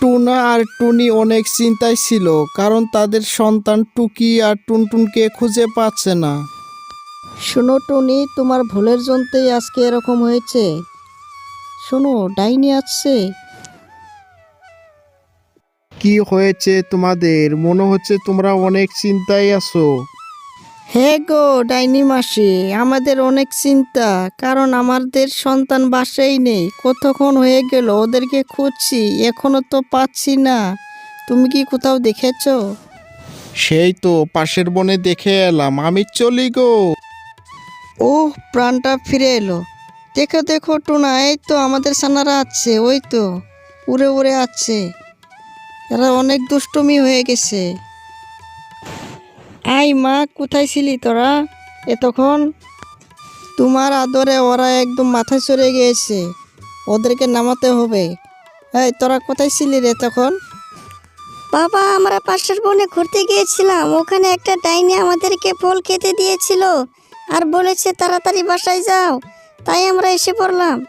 Tuna আর টুনি অনেক চিন্তায় ছিল কারণ তাদের সন্তান টুকি আর টুনটুনকে খুঁজে পাচ্ছে না। শোনো টুনি তোমার ভুলের জন্যই আজকে এরকম হয়েছে। শোনো ডাইনি আসছে। কি হয়েছে তোমাদের? মনে হচ্ছে তোমরা অনেক চিন্তায় আছো। হে গো ডাইনি মাসি আমাদের অনেক চিন্তা কারণ আমাদের সন্তান বাসাই নেই কতক্ষণ হয়ে গেল ওদেরকে খুঁজছি এখনও তো পাচ্ছি না। তুমি কি কোথাও দেখেছ? সেই তো পাশের বনে দেখে এলাম আমি চলি গো। ও প্রাণটা ফিরে এলো। দেখো দেখো টুনা এই তো আমাদের সানারা আছে ওই তো উড়ে উড়ে আছে। এরা অনেক দুষ্টুমি হয়ে গেছে। আই মা, কোথায় ছিলি তোরা? এতক্ষণ তোমার আদরে ওরা একদম মাথায় চড়ে গিয়েছে। ওদেরকে নামাতে হবে। এই, তোরা কোথায় ছিলি রে তখন? বাবা, আমরা পাশের বনে ঘুরতে গিয়েছিলাম। ওখানে একটা ডাইনি আমাদেরকে ফল খেতে দিয়েছিল। আর বলেছে, তাড়াতাড়ি বাসায় যাও। তাই আমরা এসে পড়লাম।